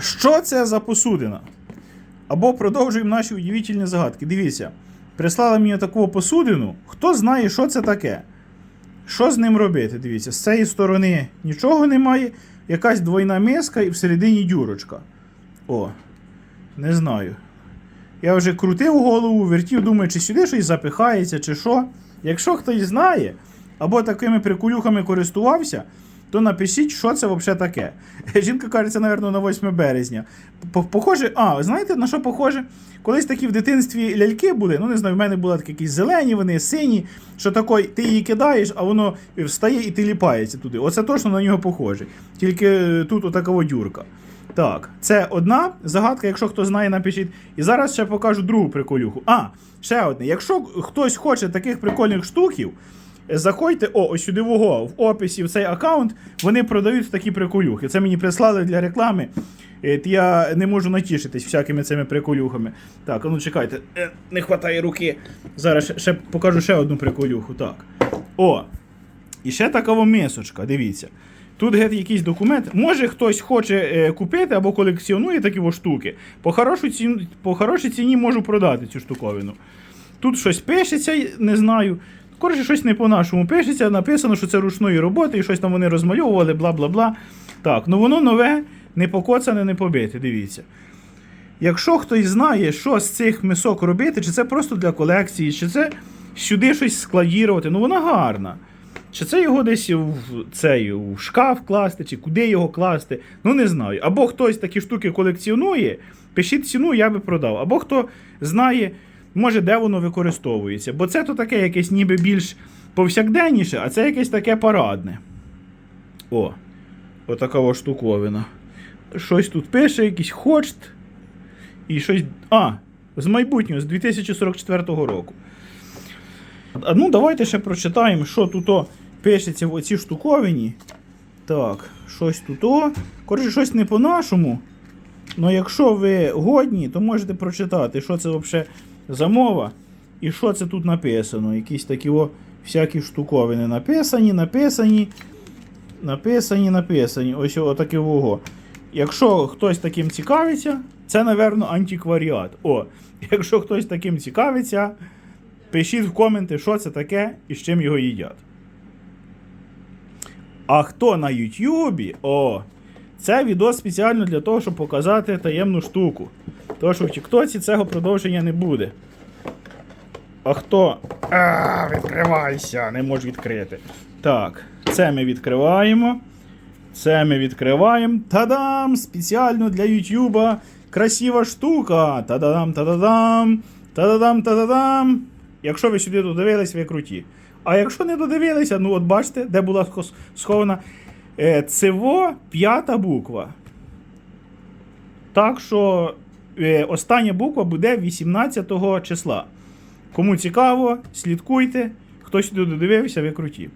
Що це за посудина? Або продовжуємо наші удивительні загадки. Дивіться, прислали мені таку посудину. Хто знає, що це таке? Що з ним робити? Дивіться, з цієї сторони нічого немає, якась двойна миска і всередині дюрочка. О, не знаю. Я вже крутив голову, вертів, думаю, чи сюди щось запихається, чи що. Якщо хтось знає, або такими прикулюхами користувався, то напишіть, що це взагалі таке. Жінка каже, це, мабуть, на 8 березня. Похоже, а, знаєте, на що похоже? Колись такі в дитинстві ляльки були, ну не знаю, в мене були такі якісь зелені, вони сині, що такої, ти її кидаєш, а воно встає і ти ліпається туди. Оце точно на нього похоже. Тільки е, тут отакова дюрка. Так, це одна загадка, якщо хто знає, напишіть. І зараз ще покажу другу приколюху. А, ще одне. Якщо хтось хоче таких прикольних штуків, заходьте, о, ось сюди вого, в описі в цей аккаунт, вони продають такі приколюхи. Це мені прислали для реклами. Е, Я не можу натішитись всякими цими приколюхами. Так, ну чекайте, е, не вистачає руки. Зараз ще, покажу ще одну приколюху. Так. О, і ще така мисочка, дивіться. Тут геть якийсь документ. Може хтось хоче е, купити або колекціонує такі штуки. По, хорошу ціну, по хорошій ціні можу продати цю штуковину. Тут щось пишеться, не знаю. Коротше, щось не по-нашому пишеться, написано, що це ручної роботи, і щось там вони розмальовували, бла бла бла. Так, ну воно нове, не покоцане, не побите, дивіться. Якщо хтось знає, що з цих мисок робити, чи це просто для колекції, чи це сюди щось складірувати, ну вона гарна. Чи це його десь в цей в шкаф класти, чи куди його класти, ну не знаю. Або хтось такі штуки колекціонує, пишіть ціну, я би продав. Або хто знає, може, де воно використовується. Бо це то таке якесь ніби більш повсякденніше, а це якесь таке парадне. О, отака штуковина. Щось тут пише, якийсь хочт. І щось. А, з майбутнього, з 2044 року. А ну, давайте ще прочитаємо, що тут о пишеться в оцій штуковині. Так, щось тут. о. Коротше, щось не по-нашому. Ну, якщо ви годні, то можете прочитати, що це взагалі за мова і що це тут написано. Якісь такі о, всякі штуковини написані, написані, написані, написані. Ось отаке вого. Якщо хтось таким цікавиться, це, напевно, антикваріат. О, якщо хтось таким цікавиться, пишіть в коменти, що це таке і з чим його їдять. А хто на Ютубі, о, це відео спеціально для того, щоб показати таємну штуку. Що в Тіктоці цього продовження не буде. А хто. А, відкривайся, не можу відкрити. Так, це ми відкриваємо. Це ми відкриваємо. Та-дам! Спеціально для Ютуба. Красива штука. Та-да-дам, та-да-дам. Та-да-дам, та-да-дам. Якщо ви сюди додивились, ви круті. А якщо не додивилися, ну от бачите, де була схована е, ЦВО п'ята буква. Так що остання буква буде 18 числа. Кому цікаво, слідкуйте. Хтось сюди додивився, ви круті.